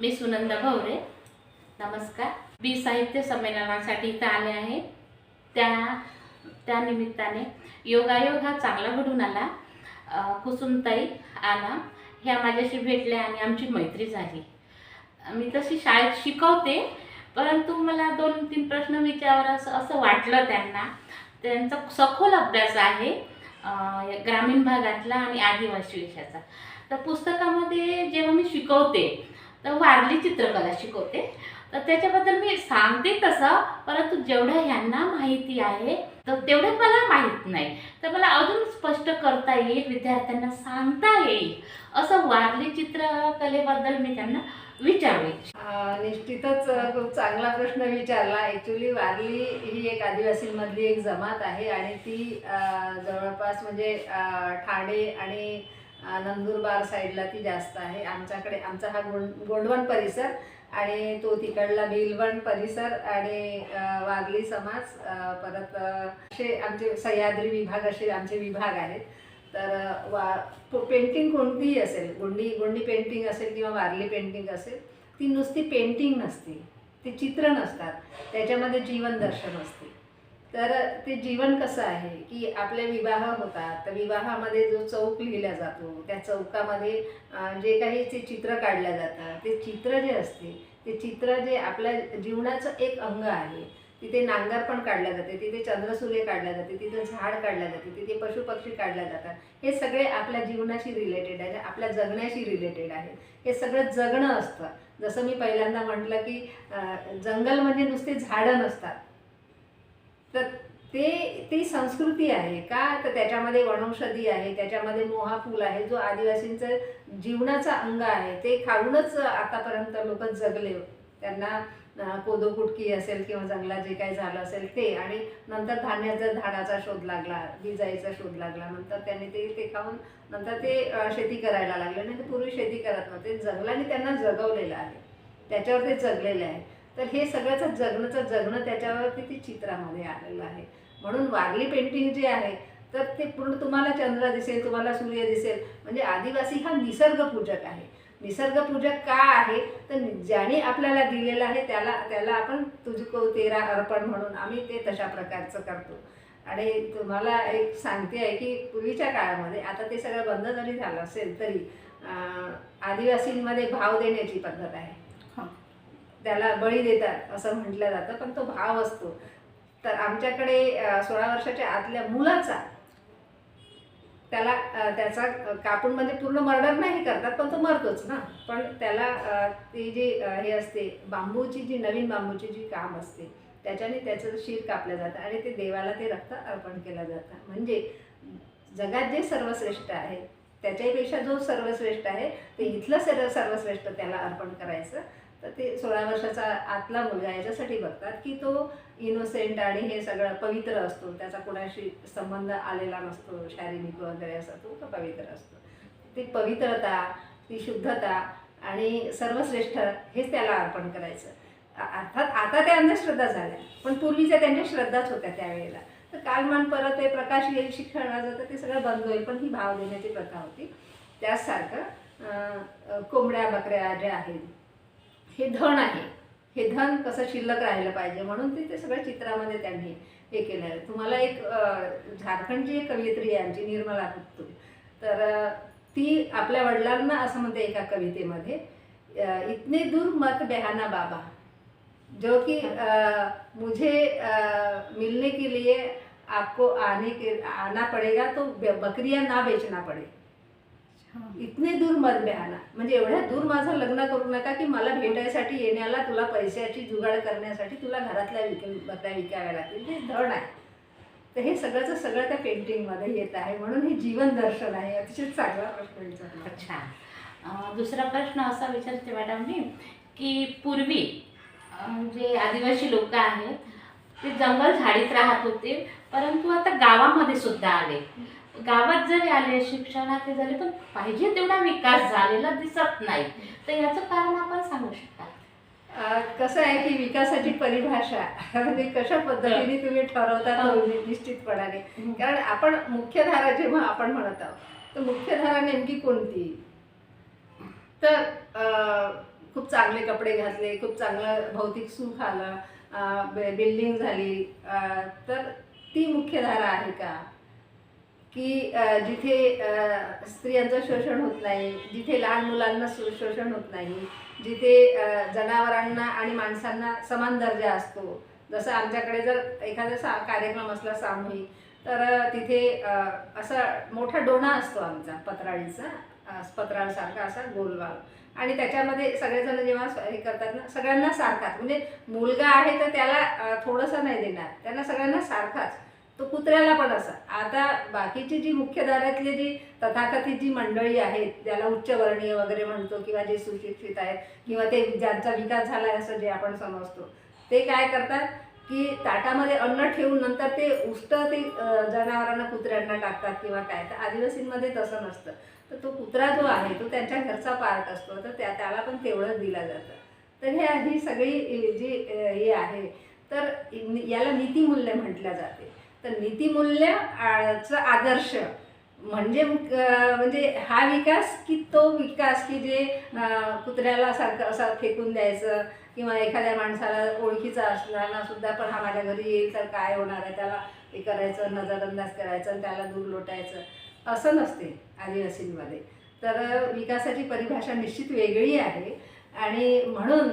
मी सुनंदा भवरे. नमस्कार. बी साहित्य संमेलनासाठी इथं आले आहे. त्या त्या निमित्ताने योगायोग हा चांगला घडून आला. कुसुमताई आला ह्या माझ्याशी भेटल्या आणि आमची मैत्री झाली. मी तशी शाळेत शिकवते परंतु मला दोन तीन प्रश्न विचारावं असं असं वाटलं त्यांना. त्यांचा सखोल अभ्यास आहे ग्रामीण भागातला आणि आदिवासी विषयाचा तर पुस्तकामध्ये जेव्हा मी शिकवते तर वारली चित्रकला शिकवते. तर त्याच्याबद्दल मी सांगते तसं परंतु जेवढं ह्यांना माहिती आहे तर तेवढं मला माहीत नाही. तर मला अजून स्पष्ट करता येईल विद्यार्थ्यांना सांगता येईल असं वारली चित्रकलेबद्दल मी त्यांना विचारू निश्चितच खूप चांगला प्रश्न विचारला. ॲक्च्युली वारली ही एक आदिवासींमधली एक जमात आहे आणि ती जवळपास म्हणजे ठाणे आणि नंदुरबार साईडला ती जास्त आहे. आमच्याकडे आमचा हा गोंड गोंडवन परिसर आणि तो तिकडला भिलवण परिसर आणि वारली समाज परत असे आमचे सह्याद्री विभाग असे आमचे विभाग आहेत. तर वा पेंटिंग कोणतीही असेल गोंडी गोंडी पेंटिंग असेल किंवा वारली पेंटिंग असेल ती नुसती पेंटिंग नसते. ती चित्र नसतात. त्याच्यामध्ये जीवनदर्शन असते. तर ते जीवन कसं आहे की आपले विवाह होतात तर विवाहामध्ये जो चौक लिहिला जातो त्या चौकामध्ये जे काही ते चित्र काढल्या जातं ते चित्र जे असते ते चित्र जे आपल्या जीवनाचं एक अंग आहे. तिथे नांगर पण काढल्या जाते तिथे चंद्रसूर्य काढल्या जाते तिथे झाड काढल्या जाते तिथे पशुपक्षी काढल्या जातात. हे सगळे आपल्या जीवनाशी रिलेटेड आहे आपल्या जगण्याशी रिलेटेड आहे. हे सगळं जगणं असतं. जसं मी पहिल्यांदा म्हटलं की जंगल म्हणजे नुसते झाडं नसतात. तर ते ती संस्कृती आहे का? तर त्याच्यामध्ये वनौषधी आहे त्याच्यामध्ये मोहाफूल आहे जो आदिवासींचं जीवनाचा अंग आहे ते खाऊनच आतापर्यंत लोक जगले. त्यांना कोदो कुटकी असेल किंवा जंगलात जे काही झालं असेल ते. आणि नंतर धान्याचा झाडाचा शोध लागला विजाईचा शोध लागला. नंतर त्यांनी ते ते खाऊन नंतर ते शेती करायला लागले. नाही तर पूर्वी शेती करत नव्हते. जंगलाने त्यांना जगवलेलं आहे. त्याच्यावर ते जगलेले आहे. तर हे सगळ्याचं जगणंचं जगणं त्याच्यावरती ती चित्रामध्ये आलेलं आहे. म्हणून वारली पेंटिंग जे आहे तर ते पूर्ण तुम्हाला चंद्र दिसेल तुम्हाला सूर्य दिसेल. म्हणजे आदिवासी हा निसर्गपूजक आहे. निसर्गपूजक का आहे? तर ज्याने आपल्याला दिलेलं आहे त्याला त्याला आपण तुझको तेरा अर्पण म्हणून आम्ही ते तशा प्रकारचं करतो. आणि तुम्हाला एक सांगते आहे की पूर्वीच्या काळामध्ये आता ते सगळं बंद जरी झालं असेल तरी आदिवासींमध्ये भाव देण्याची पद्धत आहे. त्याला बळी देतात असं म्हटलं जातं पण तो भाव असतो. तर आमच्याकडे सोळा वर्षाच्या आतल्या मुलाचा त्याला त्याचा कापून म्हणजे पूर्ण मर्डर नाही करतात पण तो मरतोच ना. पण त्याला ती जी हे असते बांबूची जी नवीन बांबूची जी काम असते त्याच्याने त्याचं शीर कापलं जातं आणि ते देवाला ते रक्त अर्पण केलं जातं. म्हणजे जगात जे सर्वश्रेष्ठ आहे त्याच्यापेक्षा जो सर्वश्रेष्ठ आहे ते इथलं सर्व सर्वश्रेष्ठ त्याला अर्पण करायचं. तर ते सोळा वर्षाचा आतला मुलगा याच्यासाठी बघतात की तो इनोसेंट आणि हे सगळं पवित्र असतो. त्याचा कोणाशी संबंध आलेला नसतो शारीरिक वगैरे असा तो तो पवित्र असतो. ती पवित्रता ती शुद्धता आणि सर्वश्रेष्ठ हेच त्याला अर्पण करायचं. अर्थात आता त्या अंधश्रद्धा झाल्या पण पूर्वीच्या त्यांच्या श्रद्धाच होत्या त्यावेळेला. तर कालमान परत हे प्रकाश येईल शिक्षणाचं तर ते सगळं बंद होईल पण ही भाव देण्याची प्रथा होती. त्याचसारखं कोंबड्या बकऱ्या ज्या आहेत हे धन आहे. हे धन कसं शिल्लक राहिलं पाहिजे म्हणून ते ते सगळ्या चित्रामध्ये त्यांनी हे केलं आहे तुम्हाला एक झारखंडची एक कवयित्री आहे आमची निर्मला कुत्तू तर ती आपल्या वडिलांना असं म्हणते एका कवितेमध्ये इतने दूर मत बेहाना बाबा. जो कि मुझे मिलने के लिए आपको आने के आना पड़ेगा तो बे- बकरियां ना बेचना पड़े. इतने दूर मत आला. म्हणजे एवढ्या दूर माझं लग्न करू नका की मला भेटायसाठी येण्याला तुला पैशाची जुगाड करण्यासाठी तुला घरातल्या विक बकऱ्या विकाव्या लागतील. ते धड आहे. तर हे सगळंचं सगळं त्या पेंटिंगमध्ये येत आहे. म्हणून हे जीवन दर्शन आहे. अतिशय चांगला प्रश्न विचारला. अच्छा. दुसरा प्रश्न असा विचारते मॅडम मी की पूर्वी जे आदिवासी लोक आहेत ते जंगल झाडीत राहत होते परंतु आता गावामध्ये सुद्धा आले. गावात जरी आले शिक्षणात झाले पण पाहिजे तेवढा विकास झालेला दिसत नाही. तर याचं कारण आपण सांगू शकता? कसं आहे की विकासाची परिभाषा म्हणजे कशा पद्धतीने तुम्ही ठरवता निश्चितपणाने. कारण आपण मुख्यधारा जेव्हा आपण म्हणत आहोत तर मुख्यधारा नेमकी कोणती? तर खूप चांगले कपडे घातले खूप चांगलं भौतिक सुख आलं बिल्डिंग झाली तर ती मुख्यधारा आहे का? की जिथे स्त्रियांचं शोषण होत नाही जिथे लहान मुलांना शो- शोषण होत नाही जिथे जनावरांना आणि माणसांना समान दर्जा असतो. जसं आमच्याकडे जर एखादा सा कार्यक्रम असला सामूहिक तर तिथे असा मोठा डोना असतो आमचा पत्राळीचा पत्राळसारखा असा गोलवाल. आणि त्याच्यामध्ये सगळेजण जेव्हा हे करतात ना सगळ्यांना सारखाच. म्हणजे मुलगा आहे तर त्याला थोडंसं नाही देणार. त्यांना सगळ्यांना सारखाच. तो कुत्र्याला पण असा. आता बाकीची जी मुख्यधाऱ्यातली जी तथाकथित जी मंडळी आहेत ज्याला उच्चवर्णीय वगैरे म्हणतो किंवा जे सुशिक्षित आहेत किंवा ते ज्यांचा विकास झाला आहे असं जे आपण समजतो ते काय करतात की ताटामध्ये अन्न ठेवून नंतर ते उष्ट ते जनावरांना कुत्र्यांना टाकतात किंवा काय. तर आदिवासींमध्ये तसं नसतं. तर तो कुत्रा जो आहे तो त्यांच्या घरचा पार्ट असतो. तर त्या त्याला पण तेवढंच दिलं जातं. तर हे ही सगळी जी हे आहे. तर याला नीतिमूल्य म्हटलं जाते. तर नीतिमूल्य चा आदर्श. म्हणजे म्हणजे हा विकास की तो विकास की जे कुत्र्याला सारखं असं फेकून द्यायचं किंवा एखाद्या माणसाला ओळखीचा असणारा सुद्धा पण हा माझ्या घरी येईल तर काय होणार आहे? त्याला हे करायचं नजरअंदाज करायचं आणि त्याला दूर लोटायचं. असं नसते आदिवासींमध्ये. तर विकासाची परिभाषा निश्चित वेगळी आहे. आणि म्हणून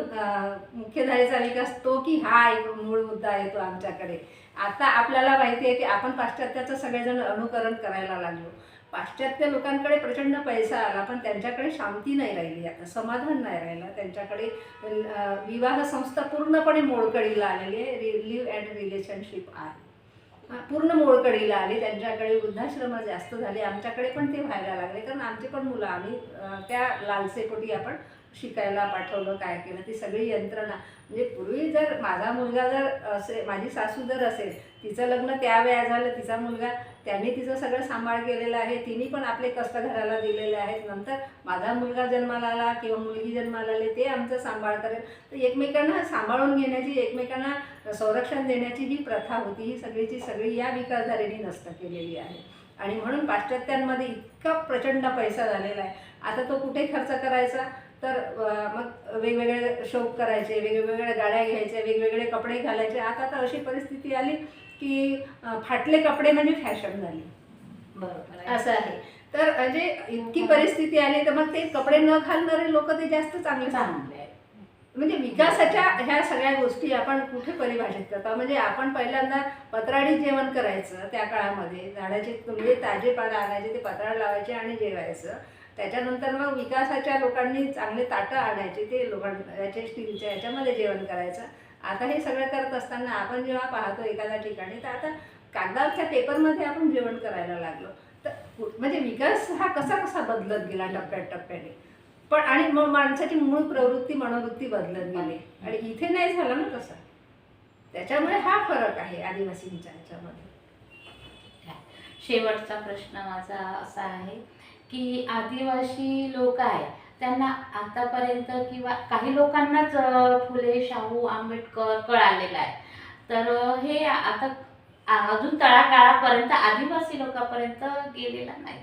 मुख्यधारेचा विकास तो की हा एक मूळ मुद्दा येतो आमच्याकडे. आता आपल्याला माहिती आहे की आपण पाश्चात्याचं सगळेजण अनुकरण करायला लागलो. पाश्चात्य लोकांकडे प्रचंड पैसा आला पण त्यांच्याकडे शांती नाही राहिली आता समाधान नाही राहिलं. त्यांच्याकडे विवाह संस्था पूर्णपणे मोडकळीला आलेली आहे लिव्ह अँड रिलेशनशिप आहे. पूर्ण मोडकळीला आली त्यांच्याकडे वृद्धाश्रम जास्त झाले आमच्याकडे पण ते व्हायला लागले कारण आमची पण मुलं आम्ही त्या लालसेपोटी आपण शिकायला पाठवलं काय केलं ती सगळी यंत्रणा. म्हणजे पूर्वी जर माझा मुलगा जर असे माझी सासू जर असेल तिचं लग्न त्या वेळा झालं तिचा मुलगा त्यांनी तिचं सगळं सांभाळ केलेलं आहे तिने पण आपले कष्ट घराला दिलेले आहेत. नंतर माझा मुलगा जन्माला आला किंवा मुलगी जन्माला आली ते आमचं सांभाळ करेल. तर एकमेकांना सांभाळून घेण्याची एकमेकांना संरक्षण देण्याची जी प्रथा होती. ही सगळीची सगळी या विकासधारेने नष्ट केलेली आहे. आणि म्हणून पाश्चात्यांमध्ये इतका प्रचंड पैसा झालेला आहे. आता तो कुठे खर्च करायचा? तर मग वेगवेगळे शौक करायचे वेगवेगळ्या गाड्या घ्यायच्या वेगवेगळे कपडे घालायचे. आता तर अशी परिस्थिती आली की फाटले कपडे म्हणजे फॅशन झाली. बरोबर. असं आहे. तर म्हणजे इतकी परिस्थिती आली तर मग ते कपडे न घालणारे लोक ते जास्त चांगले चांगले. म्हणजे विकासाच्या ह्या सगळ्या गोष्टी आपण कुठे परिभाषित करतो? म्हणजे आपण पहिल्यांदा पत्राडी जेवण करायचं त्या काळामध्ये. झाडाचे म्हणजे ताजे पानं आणायचे ते पत्राड लावायचे आणि जेवायचं. त्याच्यानंतर मग विकासाच्या लोकांनी चांगले ताटं आणायचे ते लोकां याचे स्टीलच्या याच्यामध्ये जेवण करायचं. आता हे सगळं करत असताना आपण जेव्हा पाहतो एखाद्या ठिकाणी तर आता कागदावरच्या पेपरमध्ये आपण जेवण करायला लागलो. तर म्हणजे विकास हा कसा कसा बदलत गेला टप्प्याटप्प्याने पण आणि मग माणसाची मूळ प्रवृत्ती मनोवृत्ती बदलत गेली. आणि इथे नाही झालं ना तसं. त्याच्यामुळे हा फरक आहे आदिवासींच्या ह्याच्यामध्ये शेवटचा प्रश्न माझा असा आहे की आदिवासी लोक आहे त्यांना आतापर्यंत किंवा काही लोकांनाच फुले शाहू आंबेडकर कळालेलं आहे. तर हे आता अजून तळागाळापर्यंत आदिवासी लोकांपर्यंत गेलेला नाही.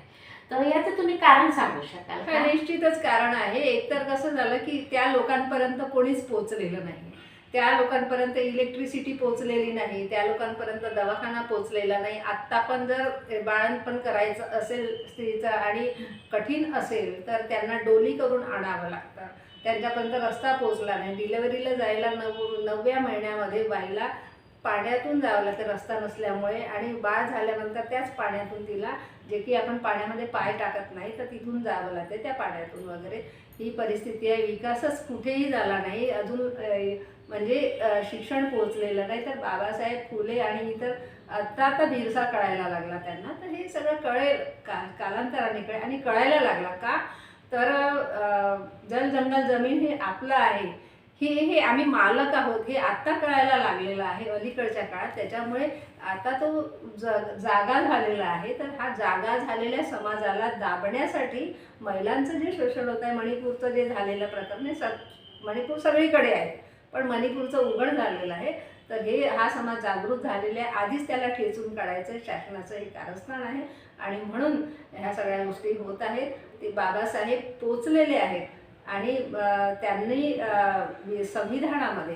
तर याचं तुम्ही कारण सांगू शकाल? निश्चितच कारण आहे. एकतर कसं झालं की त्या लोकांपर्यंत कोणीच पोचलेलं नाही. त्या लोकांपर्यंत इलेक्ट्रिसिटी पोचलेली नाही त्या लोकांपर्यंत दवाखाना पोचलेला नाही. आत्ता पण जर बाळणपण करायचं असेल स्त्रीचं आणि कठीण असेल तर त्यांना डोली करून आणावं लागतं. त्यांच्यापर्यंत रस्ता पोचला नाही. डिलेवरीला जायला नव नवव्या महिन्यामध्ये बाईला पाण्यातून जावं लागतं रस्ता नसल्यामुळे. आणि बाळ झाल्यानंतर त्याच पाण्यातून तिला जे की आपण पाण्यामध्ये पाय टाकत नाही तर तिथून जावं लागते त्या पाण्यातून वगैरे. ही परिस्थिती आहे. विकासच कुठेही झाला नाही. अजून म्हणजे शिक्षण पोहोचलेलं नाही. तर बाबासाहेब फुले आणि इतर आत्ता आता बिरसा कळायला लागला त्यांना. तर हे सगळं कळेल. का कालांतराने कळेल आणि कळायला लागला का? तर जल जंगल जमीन हे आपलं आहे. हे हे आम्ही मालक आहोत हे आत्ता कळायला लागलेलं आहे अलीकडच्या काळात. त्याच्यामुळे आता तो ज जागा झालेला आहे. तर हा जागा झालेल्या समाजाला दाबण्यासाठी महिलांचं जे शोषण होत आहे मणिपूरचं जे झालेलं प्रकरण हे स मणिपूर सगळीकडे आहे. पण मणिपूरचं उघड झालेलं आहे. तर हे हा समाज जागृत झालेला आहे. आधीच त्याला ठेचून काढायचं शासनाचं हे कारस्थान आहे. आणि म्हणून ह्या सगळ्या गोष्टी होत आहेत. ते बाबासाहेब पोचलेले आहेत. आणि त्यांनी म्हणजे संविधानामध्ये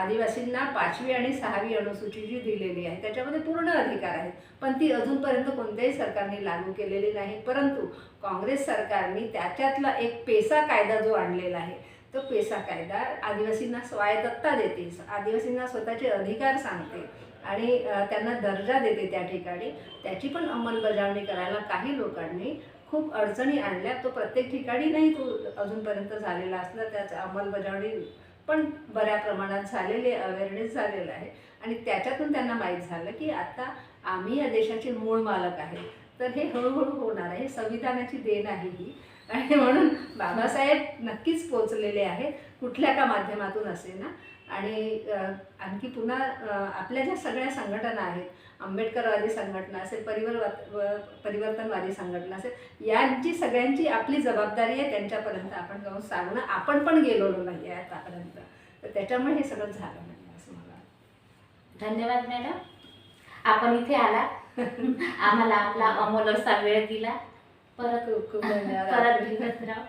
आदिवासींना पाचवी आणि सहावी अनुसूची जी दिलेली आहे त्याच्यामध्ये पूर्ण अधिकार आहेत पण ती अजूनपर्यंत कोणत्याही सरकारने लागू केलेली नाही. परंतु काँग्रेस सरकारने त्याच्यातला एक पेसा कायदा जो आणलेला आहे तो पेसा कायदा आदिवासींना स्वायत्तता देते. आदिवासींना स्वतःचे अधिकार सांगते आणि त्यांना दर्जा देते त्या ठिकाणी. त्याची पण अंमलबजावणी करायला काही लोकांनी खूप अडचणी आणल्या. तो प्रत्येक ठिकाणी नाही तो अजूनपर्यंत झालेला असला त्याचा अंमलबजावणी पण बऱ्या प्रमाणात झालेले अवेअरनेस झालेलं आहे. आणि त्याच्यातून त्यांना माहीत झालं की आता आम्ही या देशाचे मूळ मालक आहे. तर हे हळूहळू होणार आहे. संविधानाची देण आहे ही. आणि म्हणून बाबासाहेब नक्कीच पोचलेले आहेत. कुठल्या का माध्यमातून असे ना आणि आणखी पुन्हा आपल्या ज्या सगळ्या संघटना आहेत आंबेडकरवादी संघटना असेल परिवार परिवर्तनवादी संघटना असेल यांची सगळ्यांची आपली जबाबदारी आहे त्यांच्यापर्यंत आपण जाऊन सांगणं. आपण पण गेलेलो नाही आहे आतापर्यंत. तर त्याच्यामुळे हे सगळं झालं नाही असं मला. धन्यवाद मॅडम. आपण इथे आला आम्हाला आपला अमोल असा वेळ दिला. परत खूप खूप धन्यवाद. परत भेटत राहू.